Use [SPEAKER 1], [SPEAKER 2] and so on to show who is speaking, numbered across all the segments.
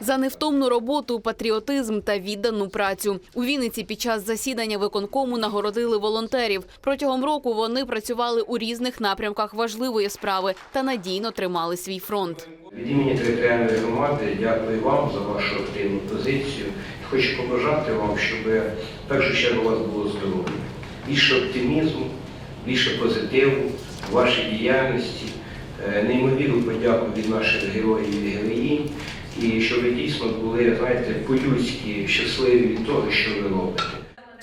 [SPEAKER 1] За невтомну роботу, патріотизм та віддану працю у Вінниці під час засідання виконкому нагородили волонтерів. Протягом року вони працювали у різних напрямках важливої справи та надійно тримали свій фронт.
[SPEAKER 2] Від імені територіальної громади дякую вам за вашу активну позицію. Хочу побажати вам, щоб в першу чергу у вас було здоров'я, більше оптимізму, більше позитиву в вашій діяльності, е, неймовірну подяку від наших героїв і героїнь, і щоб ви дійсно були, знаєте, по-людськи щасливі від того, що ви робите.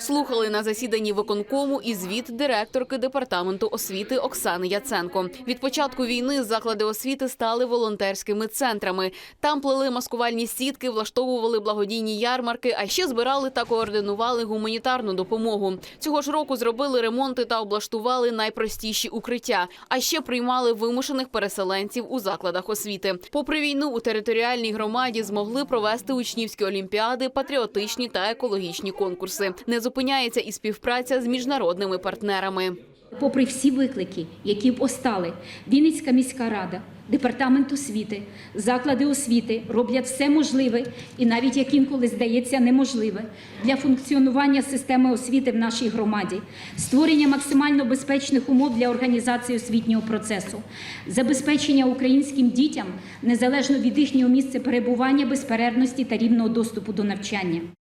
[SPEAKER 1] Слухали на засіданні виконкому і звіт директорки департаменту освіти Оксани Яценко. Від початку війни заклади освіти стали волонтерськими центрами. Там плели маскувальні сітки, влаштовували благодійні ярмарки, а ще збирали та координували гуманітарну допомогу. Цього ж року зробили ремонти та облаштували найпростіші укриття. А ще приймали вимушених переселенців у закладах освіти. Попри війну у територіальній громаді змогли провести учнівські олімпіади, патріотичні та екологічні конкурси. Не зупиняється і співпраця з міжнародними партнерами.
[SPEAKER 3] Попри всі виклики, які постали, Вінницька міська рада, департамент освіти, заклади освіти роблять все можливе і навіть як інколи здається неможливе для функціонування системи освіти в нашій громаді, створення максимально безпечних умов для організації освітнього процесу, забезпечення українським дітям незалежно від їхнього місця перебування безперервності та рівного доступу до навчання.